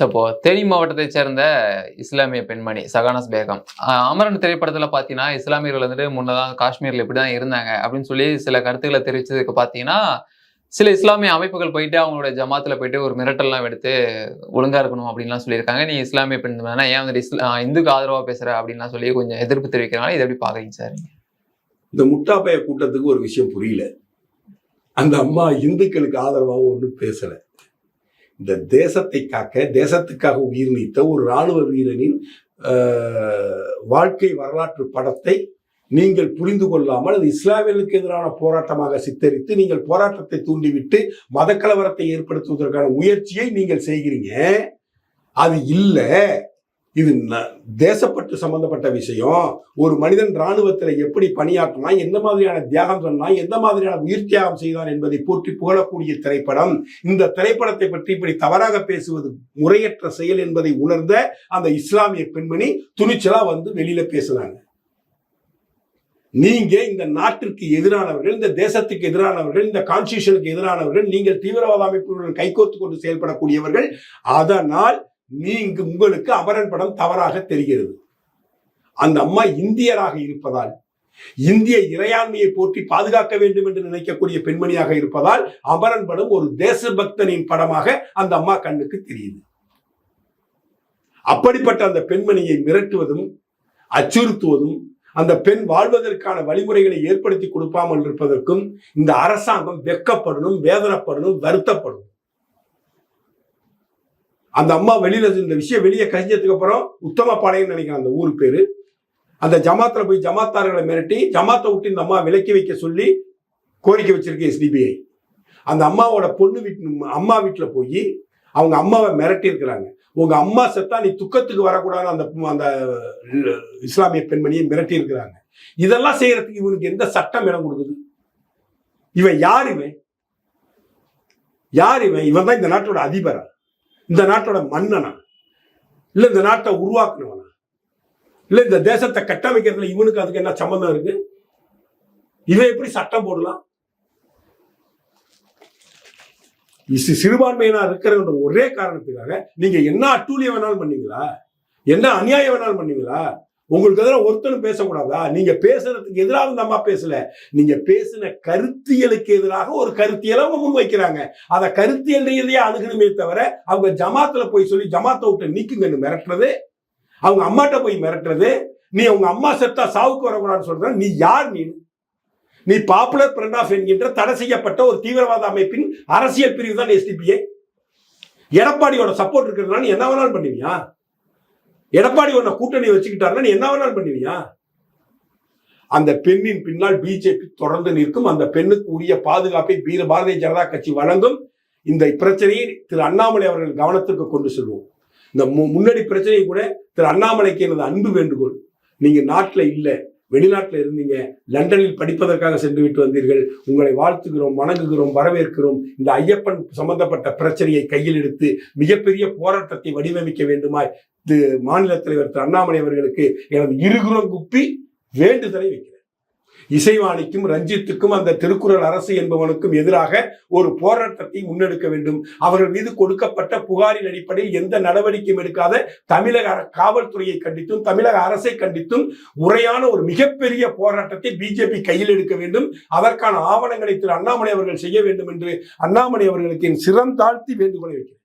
So இப்போ தேனி மாவட்டத்தை சேர்ந்த இஸ்லாமிய பெண்மணி சகானஸ் பேகம். அமரன் திரைப்படத்தில் பார்த்தீங்கன்னா இஸ்லாமியர்கள் வந்துட்டு முன்னதான் காஷ்மீரில் இப்படி தான் இருந்தாங்க அப்படின்னு சொல்லி சில கருத்துக்களை தெரிவிச்சதுக்கு பார்த்தீங்கன்னா சில இஸ்லாமிய அமைப்புகள் போயிட்டு அவங்களோட ஜமாத்தில் போயிட்டு ஒரு மிரட்டல்லாம் எடுத்து ஒழுங்காக இருக்கணும் அப்படின்லாம் சொல்லியிருக்காங்க. நீ இஸ்லாமிய பெண் தானே ஏன் வந்துட்டு இஸ்லா இந்துக்கு ஆதரவாக பேசுகிற அப்படின்லாம் சொல்லி கொஞ்சம் எதிர்ப்பு தெரிவிக்கிறாங்க இதை எப்படி பார்க்குறீங்க சார் இந்த முட்டாப்பைய கூட்டத்துக்கு ஒரு விஷயம் புரியல. அந்த அம்மா இந்துக்களுக்கு ஆதரவாக ஒன்றும் பேசலை. இந்த தேசத்தை காக்க தேசத்துக்காக உயிர் நீத்த ஒரு ராணுவ வீரனின் வாழ்க்கை வரலாற்று படத்தை நீங்கள் புரிந்து கொள்ளாமல் அது இஸ்லாமியர்களுக்கு எதிரான போராட்டமாக சித்தரித்து நீங்கள் போராட்டத்தை தூண்டிவிட்டு மதக்கலவரத்தை ஏற்படுத்துவதற்கான முயற்சியை நீங்கள் செய்கிறீங்க. அது இல்லை. இது ந- தேசப்பற்று சம்பந்தப்பட்ட விஷயம். ஒரு மனிதன் இராணுவத்தில் எப்படி பணியாற்றினான் எந்த மாதிரியான தியாகம் சொன்னான் எந்த மாதிரியான உயிர் தியாகம் செய்தான் என்பதை போற்றி புகழக்கூடிய திரைப்படம். இந்த திரைப்படத்தை பற்றி இப்படி தவறாக பேசுவது முறையற்ற செயல் என்பதை உணர்ந்த அந்த இஸ்லாமிய பெண்மணி துணிச்சலா வந்து வெளியில பேசுனாங்க நீங்க இந்த நாட்டிற்கு எதிரானவர்கள் இந்த தேசத்துக்கு எதிரானவர்கள் இந்த கான்ஸ்டியூஷனுக்கு எதிரானவர்கள் நீங்கள் தீவிரவாத அமைப்புகளுடன் கைகோர்த்து கொண்டு செயல்படக்கூடியவர்கள். அதனால் நீங்க உங்களுக்கு அமரன் படம் தவறாக தெரிகிறது. அந்த அம்மா இந்தியராக இருப்பதால் இந்திய இறையாண்மையை போற்றி பாதுகாக்க வேண்டும் என்று நினைக்கக்கூடிய பெண்மணியாக இருப்பதால் அமரன் படம் ஒரு தேசபக்தனின் படமாக அந்த அம்மா கண்ணுக்கு தெரியுது. அப்படிப்பட்ட அந்த பெண்மணியை மிரட்டுவதும் அச்சுறுத்துவதும் அந்த பெண் வாழ்வதற்கான வழிமுறைகளை ஏற்படுத்தி கொடுக்காமல் இருப்பதற்கும் இந்த அரசாங்கம் வெக்கப்படணும் வேதனைப்படணும் வருத்தப்படணும். அந்த அம்மா வெளியில இந்த விஷயம் வெளியே கசிஞ்சதுக்கு அப்புறம் உத்தமபாளையம் நினைக்கிறேன் அந்த ஊர் பேரு. அந்த ஜமாத்தில் போய் ஜமாத்தார்களை மிரட்டி ஜமாத்தை விட்டு இந்த அம்மா விலக்கி வைக்க சொல்லி கோரிக்கை வச்சிருக்கு எஸ்டிபிஐ அந்த அம்மாவோட பொண்ணு வீட்டு அம்மா வீட்டில் போய் அவங்க அம்மாவை மிரட்டி இருக்கிறாங்க. உங்க அம்மா செத்தா நீ துக்கத்துக்கு வரக்கூடாது அந்த அந்த இஸ்லாமிய பெண்மணியை மிரட்டி இருக்கிறாங்க. இதெல்லாம் செய்யறதுக்கு இவனுக்கு எந்த சட்டம் இடம் கொடுக்குது? இவன் யார் இவன்? யார் இவன்? இவன் தான் இந்த நாட்டோட அதிபரா? இந்த நாட்டோட மன்னனா? இல்லை இந்த நாட்டை உருவாக்குனவனா? இல்லை இந்த தேசத்தை கட்டமைக்கிறதுல இவனுக்கு அதுக்கு என்ன சம்மந்தம் இருக்கு? இவன் எப்படி சட்டம் போடலாம்? சிறுபான்மையினா இருக்கிறன்ற ஒரே காரணத்துக்காக நீங்க என்ன அட்டூழியம் வேணாலும் பண்ணீங்களா? என்ன அநியாயம் வேணாலும் பண்ணீங்களா? உங்களுக்கு எதிராக ஒருத்தனும் பேசக்கூடாதா? நீங்க பேசுறதுக்கு எதிராக இந்த அம்மா பேசல. நீங்க பேசின கருத்தியலுக்கு எதிராக ஒரு கருத்தியலை அவங்க முன்வைக்கிறாங்க. அதை கருத்தியல் ரீதியாக அணுகணுமே தவிர அவங்க ஜமாத்துல போய் சொல்லி ஜமாத்தை விட்டு நீக்குங்கன்னு மிரட்டுறது அவங்க அம்மாட்ட போய் மிரட்டுறது நீ உங்க அம்மா செத்தா சாவுக்கு வரக்கூடாதுன்னு சொல்ற நீ யார் நீ? நீ பாப்புலர் பிரண்ட் ஆஃப் என்கின்ற தடை செய்யப்பட்ட ஒரு தீவிரவாத அமைப்பின் அரசியல் பிரிவு தான் எஸ்டிபிஐ எடப்பாடியோட சப்போர்ட் இருக்கிறதுனால என்ன வேணாலும் பண்ணுவியா எடப்பாடி உன்னை கூட்டணி வச்சுக்கிட்டாருன்னா நீ என்ன வேணாலும் பண்ணுவியா? அந்த பெண்ணின் பின்னால் பிஜேபி தொடர்ந்து நிற்கும். அந்த பெண்ணுக்கு உரிய பாதுகாப்பை வீர பாரதிய ஜனதா கட்சி வழங்கும். இந்த பிரச்சனையை திரு அண்ணாமலை அவர்கள் கவனத்திற்கு கொண்டு செல்வோம். இந்த மு- முன்னாடி பிரச்சனையை கூட திரு அண்ணாமலைக்கு எனது அன்பு வேண்டுகோள். நீங்க நாட்டில் இல்லை. வெளிநாட்டில் இருந்தீங்க லண்டனில் படிப்பதற்காக சென்று விட்டு வந்தீர்கள் உங்களை வாழ்த்துகிறோம் வணங்குகிறோம் வரவேற்கிறோம் இந்த ஐயப்பன் சம்பந்தப்பட்ட பிரச்சனையை கையில் எடுத்து மிகப்பெரிய போராட்டத்தை வடிவமைக்க வேண்டுமாய் மாநில தலைவர் திரு அண்ணாமலை அவர்களுக்கு எனது இருகுறம் குப்பி வேண்டுதலை வைக்கிறேன். இசைவாணிக்கும் ரஞ்சித்துக்கும் அந்த திருக்குறள் அரசு என்பவனுக்கும் எதிராக ஒரு போராட்டத்தை முன்னெடுக்க வேண்டும். அவர்கள் மீது கொடுக்கப்பட்ட புகாரின் அடிப்படையில் எந்த நடவடிக்கையும் எடுக்காத தமிழக காவல்துறையை கண்டித்தும் தமிழக அரசை கண்டித்தும் முறையான ஒரு மிகப்பெரிய போராட்டத்தை பிஜேபி கையில் எடுக்க வேண்டும். அதற்கான ஆவணங்களை திரு அண்ணாமலை அவர்கள் செய்ய வேண்டும் என்று அண்ணாமலை அவர்களுக்கு என் சிரம் தாழ்த்தி வேண்டுகோளை வைக்கிறேன்.